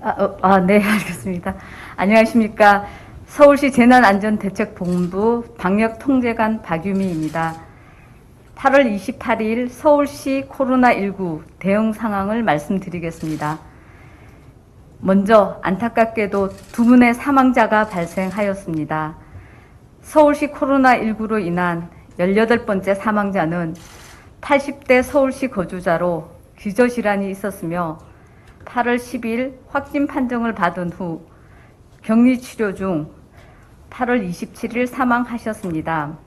아, 어, 아, 네, 알겠습니다. 안녕하십니까. 서울시 재난안전대책본부 방역통제관 박유미입니다. 8월 28일 서울시 코로나19 대응 상황을 말씀드리겠습니다. 먼저 안타깝게도 두 분의 사망자가 발생하였습니다. 서울시 코로나19로 인한 18번째 사망자는 80대 서울시 거주자로 기저질환이 있었으며 8월 10일 확진 판정을 받은 후 격리 치료 중 8월 27일 사망하셨습니다.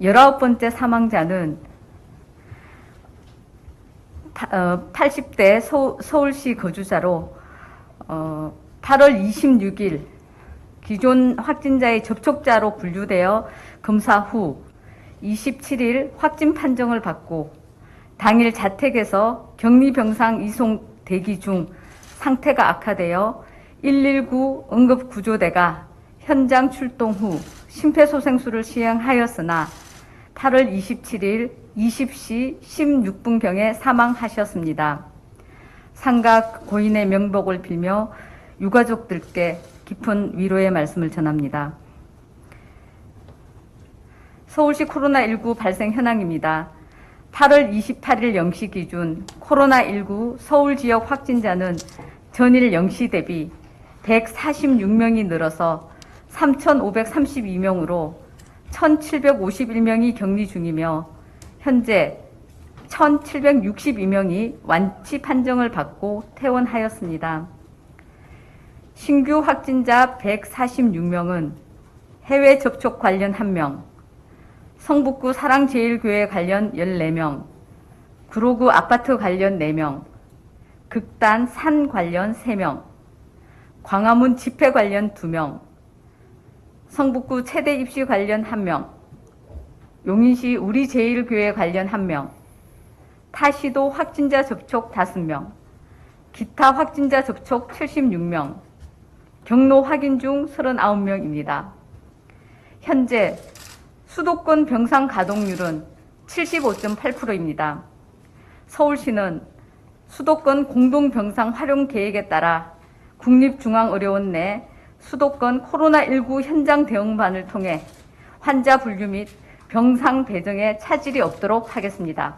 19번째 사망자는 80대 서울시 거주자로 어, 8월 26일 기존 확진자의 접촉자로 분류되어 검사 후 27일 확진 판정을 받고 당일 자택에서 격리 병상 이송 대기 중 상태가 악화되어 119 응급구조대가 현장 출동 후 심폐소생술을 시행하였으나 8월 27일 20시 16분경에 사망하셨습니다. 상각 고인의 명복을 빌며 유가족들께 깊은 위로의 말씀을 전합니다. 서울시 코로나19 발생 현황입니다. 8월 28일 0시 기준 코로나19 서울 지역 확진자는 전일 0시 대비 146명이 늘어서 3,532명으로 1,751명이 격리 중이며 현재 1,762명이 완치 판정을 받고 퇴원하였습니다. 신규 확진자 146명은 해외 접촉 관련 1명, 성북구 사랑제일교회 관련 14명, 구로구 아파트 관련 4명, 극단 산 관련 3명, 광화문 집회 관련 2명, 성북구 체대 입시 관련 1명, 용인시 우리 제일교회 관련 1명, 타시도 확진자 접촉 5명, 기타 확진자 접촉 76명, 경로 확인 중 39명입니다. 현재 수도권 병상 가동률은 75.8%입니다. 서울시는 수도권 공동병상 활용 계획에 따라 국립중앙의료원 내 수도권 코로나19 현장 대응반을 통해 환자 분류 및 병상 배정에 차질이 없도록 하겠습니다.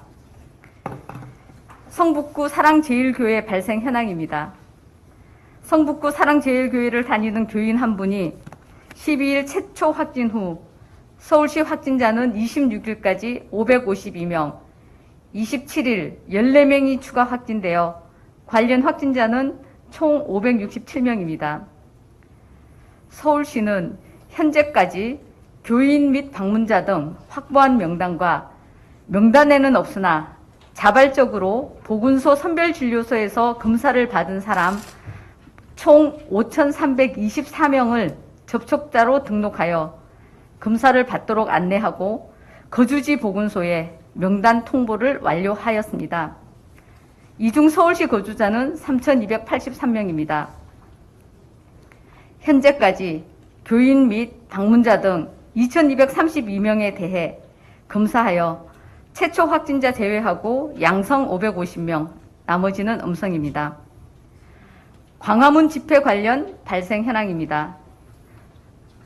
성북구 사랑제일교회 발생 현황입니다. 성북구 사랑제일교회를 다니는 교인 한 분이 12일 최초 확진 후 서울시 확진자는 26일까지 552명, 27일 14명이 추가 확진되어 관련 확진자는 총 567명입니다. 서울시는 현재까지 교인 및 방문자 등 확보한 명단과 명단에는 없으나 자발적으로 보건소 선별진료소에서 검사를 받은 사람 총 5,324명을 접촉자로 등록하여 검사를 받도록 안내하고 거주지 보건소에 명단 통보를 완료하였습니다. 이중 서울시 거주자는 3,283명입니다. 현재까지 교인 및 방문자 등 2,232명에 대해 검사하여 최초 확진자 제외하고 양성 550명, 나머지는 음성입니다. 광화문 집회 관련 발생 현황입니다.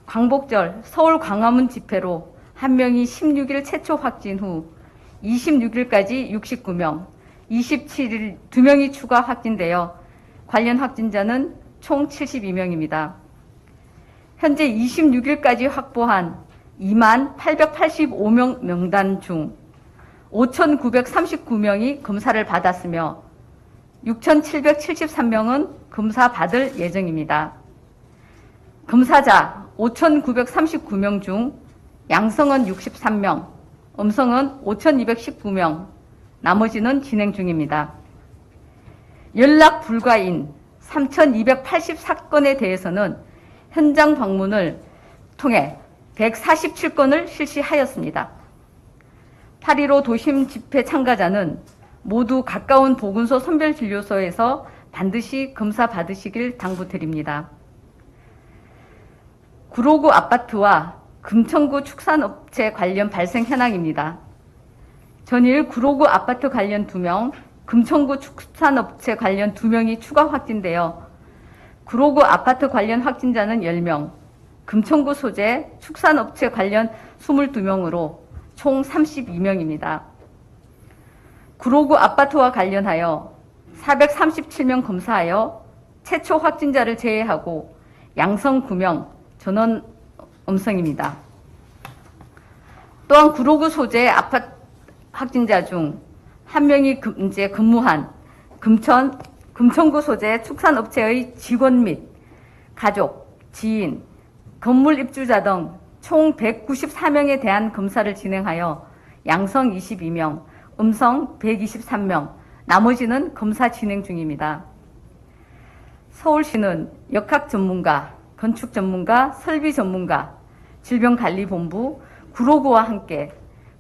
광복절 서울 광화문 집회로 한 명이 16일 최초 확진 후 26일까지 69명, 27일 2명이 추가 확진되어 관련 확진자는 총 72명입니다. 현재 26일까지 확보한 2만 885명 명단 중 5,939명이 검사를 받았으며 6,773명은 검사 받을 예정입니다. 검사자 5,939명 중 양성은 63명, 음성은 5,219명, 나머지는 진행 중입니다. 연락 불가인 3,284건에 대해서는 현장 방문을 통해 147건을 실시하였습니다. 8.15 도심 집회 참가자는 모두 가까운 보건소 선별진료소에서 반드시 검사 받으시길 당부드립니다. 구로구 아파트와 금천구 축산업체 관련 발생 현황입니다. 전일 구로구 아파트 관련 2명, 금천구 축산업체 관련 2명이 추가 확진되어 구로구 아파트 관련 확진자는 10명, 금천구 소재 축산업체 관련 22명으로 총 32명입니다. 구로구 아파트와 관련하여 437명 검사하여 최초 확진자를 제외하고 양성 9명, 전원 음성입니다. 또한 구로구 소재 아파트 확진자 중 한 명이 금- 이제 근무한 금천 금천구 소재 축산업체의 직원 및 가족, 지인, 건물 입주자 등 총 194명에 대한 검사를 진행하여 양성 22명, 음성 123명, 나머지는 검사 진행 중입니다. 서울시는 역학 전문가, 건축 전문가, 설비 전문가, 질병관리본부, 구로구와 함께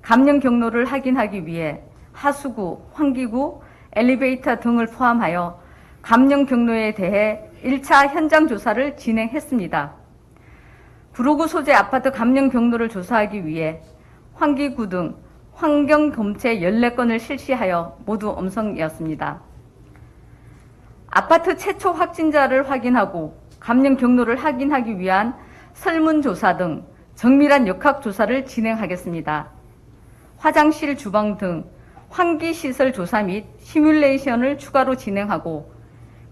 감염 경로를 확인하기 위해 하수구, 환기구, 엘리베이터 등을 포함하여 감염 경로에 대해 1차 현장 조사를 진행했습니다. 구로구 소재 아파트 감염 경로를 조사하기 위해 환기구 등 환경 검체 14건을 실시하여 모두 음성이었습니다. 아파트 최초 확진자를 확인하고 감염 경로를 확인하기 위한 설문조사 등 정밀한 역학조사를 진행하겠습니다. 화장실, 주방 등 환기시설 조사 및 시뮬레이션을 추가로 진행하고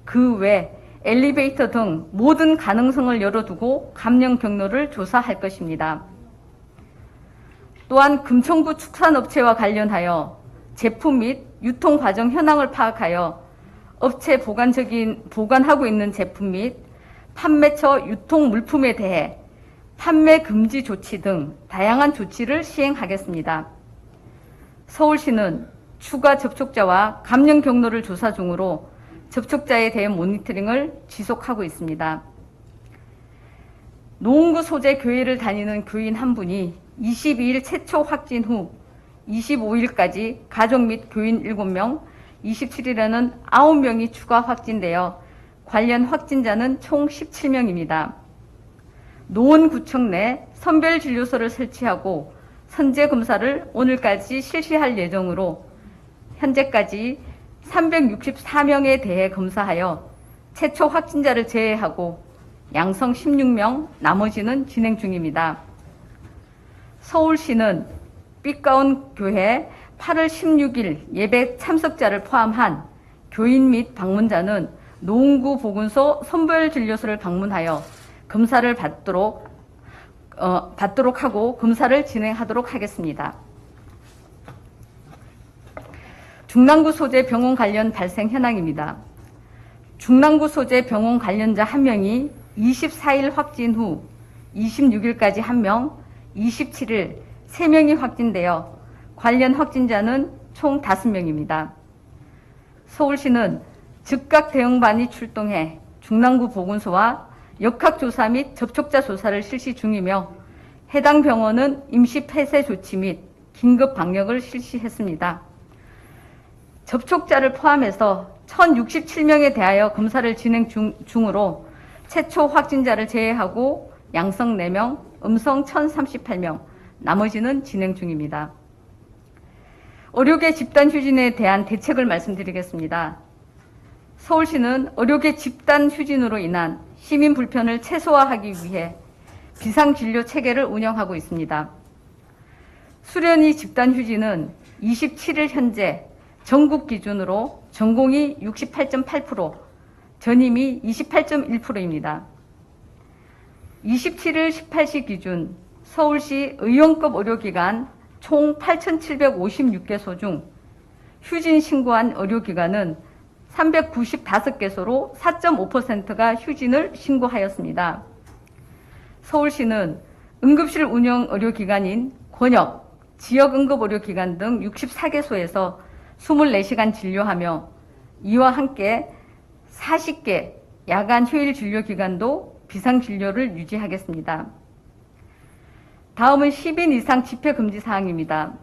그 외 엘리베이터 등 모든 가능성을 열어두고 감염 경로를 조사할 것입니다. 또한 금천구 축산업체와 관련하여 제품 및 유통 과정 현황을 파악하여 업체 보관적인 보관하고 있는 제품 및 판매처 유통 물품에 대해 판매 금지 조치 등 다양한 조치를 시행하겠습니다. 서울시는 추가 접촉자와 감염 경로를 조사 중으로 접촉자에 대한 모니터링을 지속하고 있습니다. 노원구 소재 교회를 다니는 교인 한 분이 22일 최초 확진 후 25일까지 가족 및 교인 7명, 27일에는 9명이 추가 확진되어 관련 확진자는 총 17명입니다. 노원구청 내 선별진료소를 설치하고 선제 검사를 오늘까지 실시할 예정으로 현재까지 364명에 대해 검사하여 최초 확진자를 제외하고 양성 16명, 나머지는 진행 중입니다. 서울시는 삐까운 교회 8월 16일 예배 참석자를 포함한 교인 및 방문자는 노원구 보건소 선별 진료소를 방문하여 검사를 받도록 어, 받도록 하고 검사를 진행하도록 하겠습니다. 중랑구 소재 병원 관련 발생 현황입니다. 중랑구 소재 병원 관련자 한명이 24일 확진 후 26일까지 한명 27일 3명이 확진되어 관련 확진자는 총 5명입니다. 서울시는 즉각 대응반이 출동해 중랑구 보건소와 역학조사 및 접촉자 조사를 실시 중이며 해당 병원은 임시 폐쇄 조치 및 긴급 방역을 실시했습니다. 접촉자를 포함해서 1067명에 대하여 검사를 진행 중, 중으로 최초 확진자를 제외하고 양성 4명, 음성 1038명, 나머지는 진행 중입니다. 의료계 집단 휴진에 대한 대책을 말씀드리겠습니다. 서울시는 의료계 집단 휴진으로 인한 시민 불편을 최소화하기 위해 비상진료 체계를 운영하고 있습니다. 수련이 집단 휴진은 27일 현재 전국 기준으로 전공이 68.8%, 전임이 28.1%입니다. 27일 18시 기준 서울시 의원급 의료기관 총 8,756개소 중 휴진 신고한 의료기관은 395개소로 4.5%가 휴진을 신고하였습니다. 서울시는 응급실 운영 의료기관인 권역, 지역응급의료기관 등 64개소에서 24시간 진료하며 이와 함께 40개 야간 휴일 진료기관도 비상진료를 유지하겠습니다. 다음은 10인 이상 집회 금지 사항입니다.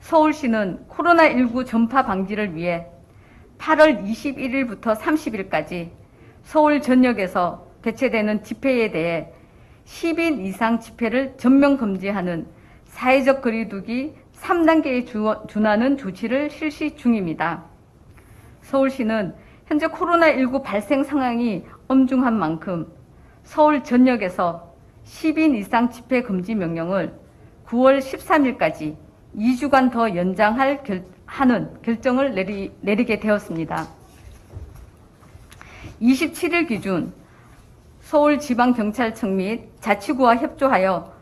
서울시는 코로나19 전파 방지를 위해 8월 21일부터 30일까지 서울 전역에서 개최되는 집회에 대해 10인 이상 집회를 전면 금지하는 사회적 거리두기 3단계에 준하는 조치를 실시 중입니다. 서울시는 현재 코로나19 발생 상황이 엄중한 만큼 서울 전역에서 10인 이상 집회 금지 명령을 9월 13일까지 2주간 더 연장할 결, 하는 결정을 내리, 내리게 되었습니다. 27일 기준 서울지방경찰청 및 자치구와 협조하여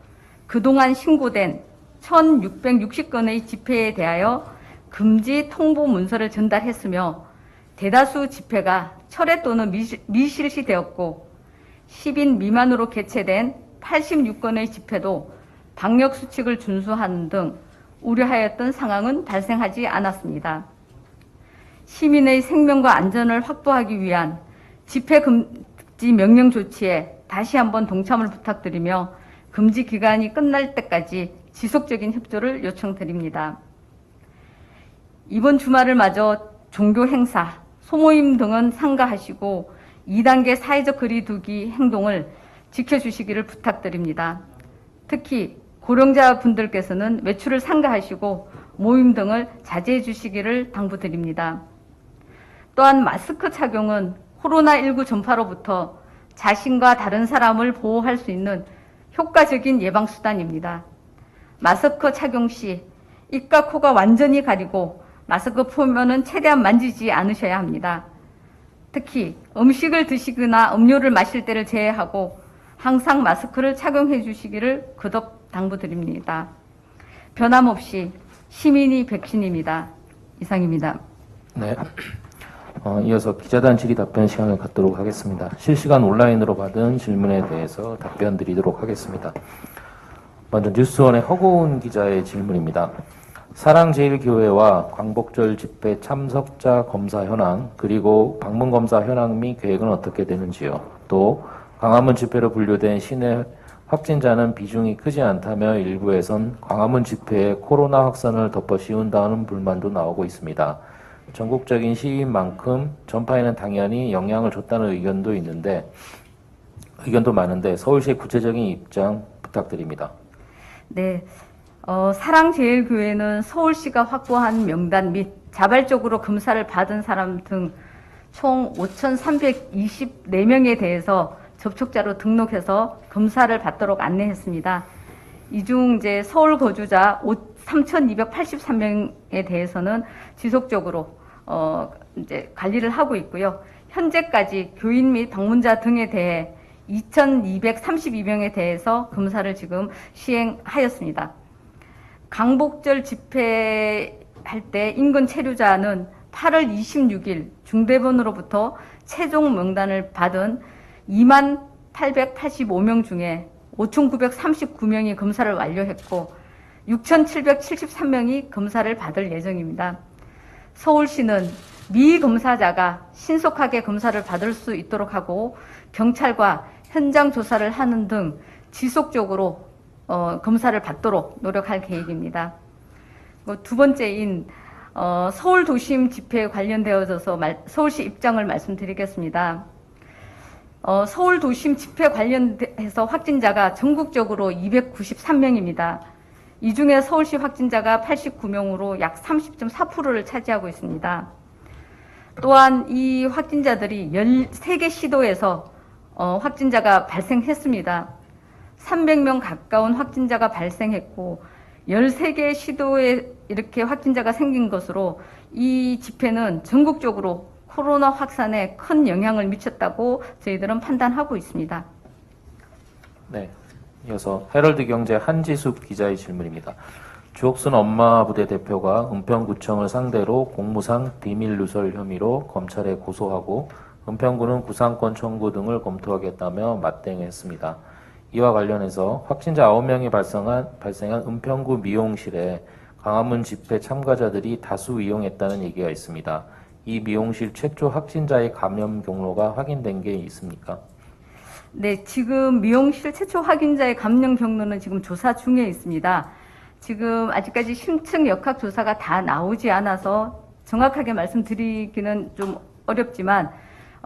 그동안 신고된 1660건의 집회에 대하여 금지 통보 문서를 전달했으며 대다수 집회가 철회 또는 미실- 미실시되었고 10인 미만으로 개최된 86건의 집회도 방역 수칙을 준수하는 등 우려하였던 상황은 발생하지 않았습니다. 시민의 생명과 안전을 확보하기 위한 집회 금지 명령 조치에 다시 한번 동참을 부탁드리며 금지 기간이 끝날 때까지 지속적인 협조를 요청드립니다. 이번 주말을 맞아 종교 행사, 소모임 등은 삼가하시고 2단계 사회적 거리두기 행동을 지켜주시기를 부탁드립니다. 특히 고령자 분들께서는 외출을 삼가하시고 모임 등을 자제해 주시기를 당부드립니다. 또한 마스크 착용은 코로나19 전파로부터 자신과 다른 사람을 보호할 수 있는 효과적인 예방수단입니다. 마스크 착용 시 입과 코가 완전히 가리고 마스크 표면은 최대한 만지지 않으셔야 합니다. 특히 음식을 드시거나 음료를 마실 때를 제외하고 항상 마스크를 착용해 주시기를 거듭 당부드립니다. 변함없이 시민이 백신입니다. 이상입니다. 네. 어, 이어서 기자단 질의 답변 시간을 갖도록 하겠습니다. 실시간 온라인으로 받은 질문에 대해서 답변 드리도록 하겠습니다. 먼저 뉴스원의 허고은 기자의 질문입니다. 사랑제일교회와 광복절 집회 참석자 검사 현황 그리고 방문 검사 현황 및 계획은 어떻게 되는지요? 또 광화문 집회로 분류된 시내 확진자는 비중이 크지 않다며 일부에선 광화문 집회에 코로나 확산을 덮어 씌운다는 불만도 나오고 있습니다. 전국적인 시위인 만큼 전파에는 당연히 영향을 줬다는 의견도 있는데 의견도 많은데 서울시의 구체적인 입장 부탁드립니다. 네, 어, 사랑제일교회는 서울시가 확보한 명단 및 자발적으로 검사를 받은 사람 등 총 5,324명에 대해서 접촉자로 등록해서 검사를 받도록 안내했습니다. 이 중 이제 서울 거주자 3,283명에 대해서는 지속적으로 어, 이제 관리를 하고 있고요. 현재까지 교인 및 방문자 등에 대해 2,232명에 대해서 검사를 지금 시행하였습니다. 강복절 집회할 때 인근 체류자는 8월 26일 중대본으로부터 최종 명단을 받은 2만 885명 중에 5,939명이 검사를 완료했고 6,773명이 검사를 받을 예정입니다. 서울시는 미검사자가 신속하게 검사를 받을 수 있도록 하고 경찰과 현장 조사를 하는 등 지속적으로 어, 검사를 받도록 노력할 계획입니다. 두 번째인 어, 서울 도심 집회에 관련되어져서 말- 서울시 입장을 말씀드리겠습니다. 어, 서울 도심 집회 관련해서 확진자가 전국적으로 293명입니다. 이 중에 서울시 확진자가 89명으로 약 30.4%를 차지하고 있습니다. 또한 이 확진자들이 13개 시도에서 어, 확진자가 발생했습니다. 300명 가까운 확진자가 발생했고 13개 시도에 이렇게 확진자가 생긴 것으로 이 집회는 전국적으로 코로나 확산에 큰 영향을 미쳤다고 저희들은 판단하고 있습니다. 네. 이어서 헤럴드 경제 한지숙 기자의 질문입니다. 주옥순 엄마 부대 대표가 은평구청을 상대로 공무상 비밀 누설 혐의로 검찰에 고소하고 은평구는 구상권 청구 등을 검토하겠다며 맞대응했습니다. 이와 관련해서 확진자 9명이 발생한, 발생한 은평구 미용실에 광화문 집회 참가자들이 다수 이용했다는 얘기가 있습니다. 이 미용실 최초 확진자의 감염 경로가 확인된 게 있습니까? 네, 지금 미용실 최초 확진자의 감염 경로는 지금 조사 중에 있습니다. 지금 아직까지 심층 역학 조사가 다 나오지 않아서 정확하게 말씀드리기는 좀 어렵지만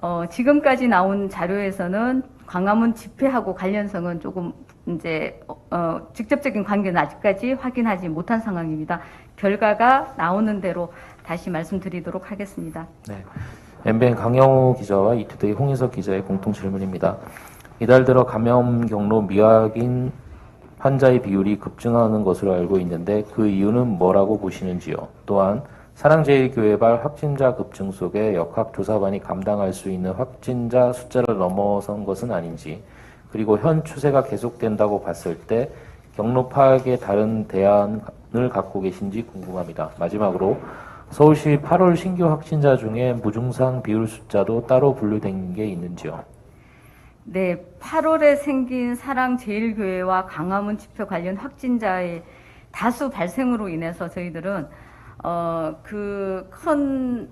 어, 지금까지 나온 자료에서는 광화문 집회하고 관련성은 조금 이제 어, 어, 직접적인 관계는 아직까지 확인하지 못한 상황입니다. 결과가 나오는 대로 다시 말씀드리도록 하겠습니다. 네. MBN 강영호 기자와 이투데이 홍희석 기자의 공통 질문입니다. 이달 들어 감염 경로 미확인 환자의 비율이 급증하는 것으로 알고 있는데 그 이유는 뭐라고 보시는지요? 또한 사랑제일교회발 확진자 급증 속에 역학조사반이 감당할 수 있는 확진자 숫자를 넘어선 것은 아닌지 그리고 현 추세가 계속된다고 봤을 때 경로 파악에 다른 대안을 갖고 계신지 궁금합니다. 마지막으로 서울시 8월 신규 확진자 중에 무증상 비율 숫자도 따로 분류된 게 있는지요? 네, 8월에 생긴 사랑제일교회와 강화문 집회 관련 확진자의 다수 발생으로 인해서 저희들은 어, 그큰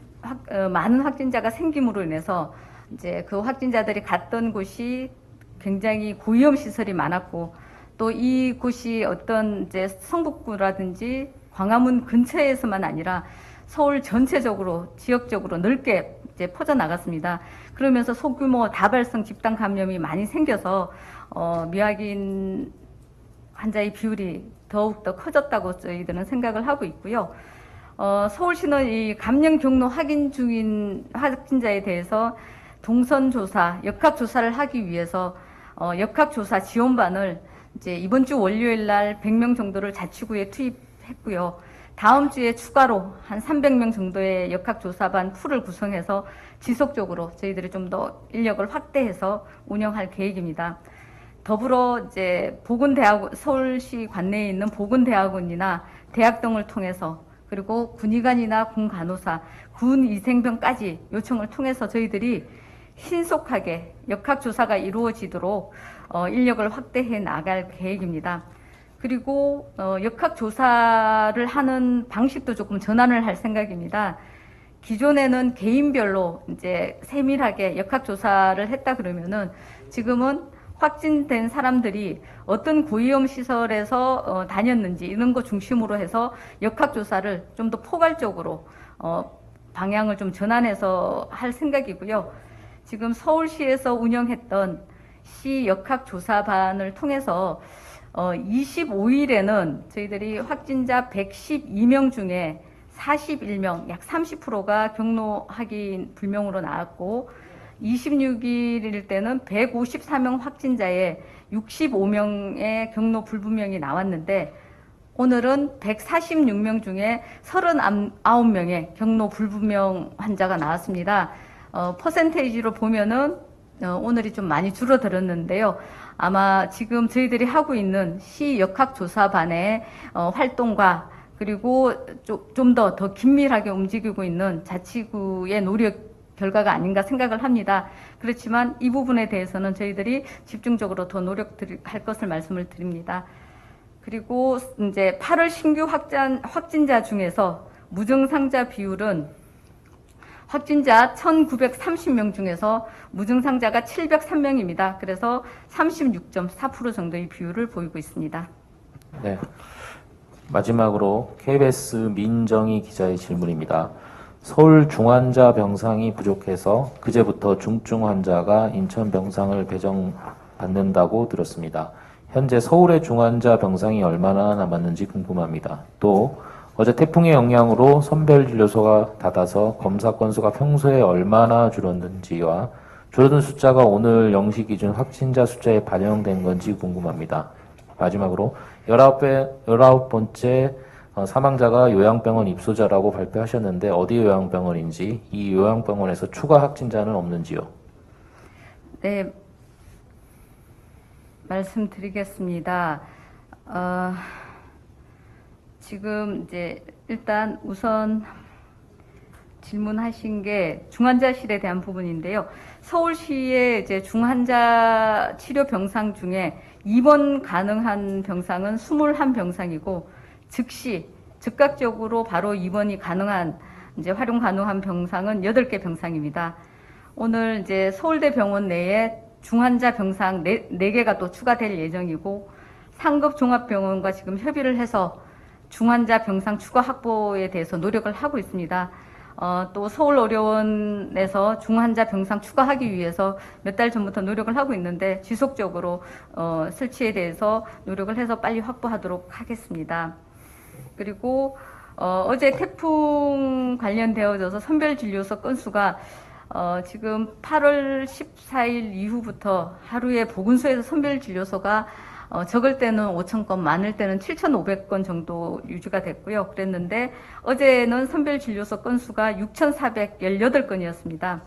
어, 많은 확진자가 생김으로 인해서 이제 그 확진자들이 갔던 곳이 굉장히 고위험 시설이 많았고 또 이 곳이 어떤 이제 성북구라든지 광화문 근처에서만 아니라 서울 전체적으로 지역적으로 넓게 이제 퍼져 나갔습니다. 그러면서 소규모 다발성 집단 감염이 많이 생겨서 어, 미확인 환자의 비율이 더욱 더 커졌다고 저희들은 생각을 하고 있고요. 어, 서울시는 이 감염 경로 확인 중인 확진자에 대해서 동선 조사, 역학 조사를 하기 위해서 어, 역학 조사 지원반을 이제 이번 주 월요일 날 100명 정도를 자치구에 투입했고요. 다음 주에 추가로 한 300명 정도의 역학조사반 풀을 구성해서 지속적으로 저희들이 좀 더 인력을 확대해서 운영할 계획입니다. 더불어 이제 보건대학 서울시 관내에 있는 보건대학원이나 대학 등을 통해서 그리고 군의관이나 군간호사, 군위생병까지 요청을 통해서 저희들이 신속하게 역학조사가 이루어지도록 어, 인력을 확대해 나갈 계획입니다. 그리고 어, 역학 조사를 하는 방식도 조금 전환을 할 생각입니다. 기존에는 개인별로 이제 세밀하게 역학 조사를 했다 그러면은 지금은 확진된 사람들이 어떤 고위험 시설에서 어, 다녔는지 이런 거 중심으로 해서 역학 조사를 좀 더 포괄적으로 어, 방향을 좀 전환해서 할 생각이고요. 지금 서울시에서 운영했던 시 역학 조사반을 통해서 어, 25일에는 저희들이 확진자 112명 중에 41명, 약 30%가 경로 확인 불명으로 나왔고, 26일일 때는 154명 확진자에 65명의 경로 불분명이 나왔는데, 오늘은 146명 중에 39명의 경로 불분명 환자가 나왔습니다. 어, 퍼센테이지로 보면은 어, 오늘이 좀 많이 줄어들었는데요. 아마 지금 저희들이 하고 있는 시 역학조사반의 어, 활동과 그리고 좀더더 긴밀하게 움직이고 있는 자치구의 노력 결과가 아닌가 생각을 합니다. 그렇지만 이 부분에 대해서는 저희들이 집중적으로 더 노력할 것을 말씀을 드립니다. 그리고 이제 8월 신규 확진, 확진자 중에서 무증상자 비율은 확진자 1,930명 중에서 무증상자가 703명입니다. 그래서 36.4% 정도의 비율을 보이고 있습니다. 네. 마지막으로 KBS 민정희 기자의 질문입니다. 서울 중환자 병상이 부족해서 그제부터 중증 환자가 인천 병상을 배정받는다고 들었습니다. 현재 서울의 중환자 병상이 얼마나 남았는지 궁금합니다. 또 어제 태풍의 영향으로 선별 진료소가 닫아서 검사 건수가 평소에 얼마나 줄었는지와 줄어든 숫자가 오늘 0시 기준 확진자 숫자에 반영된 건지 궁금합니다. 마지막으로 19배, 19번째 어, 사망자가 요양병원 입소자라고 발표하셨는데 어디 요양병원인지 이 요양병원에서 추가 확진자는 없는지요? 네, 말씀드리겠습니다. 어, 지금 이제 일단 우선 질문하신 게 중환자실에 대한 부분인데요. 서울시의 이제 중환자 치료 병상 중에 입원 가능한 병상은 21병상이고 즉시 즉각적으로 바로 입원이 가능한 이제 활용 가능한 병상은 8개 병상입니다. 오늘 이제 서울대 병원 내에 중환자 병상 4, 4개가 또 추가될 예정이고 상급 종합병원과 지금 협의를 해서 중환자 병상 추가 확보에 대해서 노력을 하고 있습니다. 어, 또 서울의료원에서 중환자 병상 추가하기 위해서 몇 달 전부터 노력을 하고 있는데 지속적으로 어, 설치에 대해서 노력을 해서 빨리 확보하도록 하겠습니다. 그리고 어, 어제 태풍 관련되어져서 선별진료소 건수가 어, 지금 8월 14일 이후부터 하루에 보건소에서 선별진료소가 어, 적을 때는 5천 건, 많을 때는 7,500건 정도 유지가 됐고요. 그랬는데 어제는 선별진료소 건수가 6,418건이었습니다.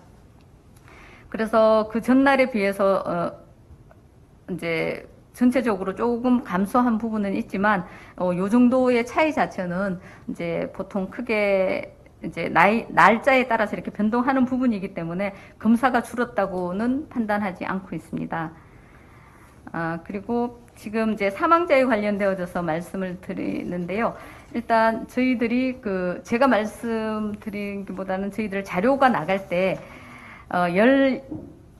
그래서 그 전날에 비해서 어, 이제 전체적으로 조금 감소한 부분은 있지만 어, 요 정도의 차이 자체는 이제 보통 크게 이제 나이 날짜에 따라서 이렇게 변동하는 부분이기 때문에 검사가 줄었다고는 판단하지 않고 있습니다. 아, 그리고 지금 이제 사망자에 관련되어져서 말씀을 드리는데요. 일단 저희들이 그 제가 말씀드리기보다는 저희들 자료가 나갈 때 어,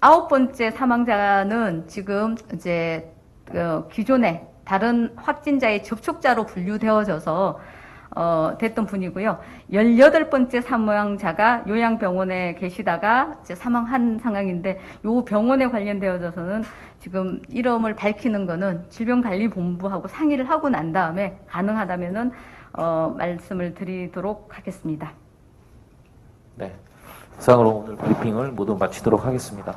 19번째 사망자는 지금 이제 그 기존에 다른 확진자의 접촉자로 분류되어져서 어, 됐던 분이고요. 18번째 사망자가 요양병원에 계시다가 사망한 상황인데 요 병원에 관련되어져서는 지금 이름을 밝히는 거는 질병관리본부하고 상의를 하고 난 다음에 가능하다면은 어, 말씀을 드리도록 하겠습니다. 네. 이상으로 오늘 브리핑을 모두 마치도록 하겠습니다.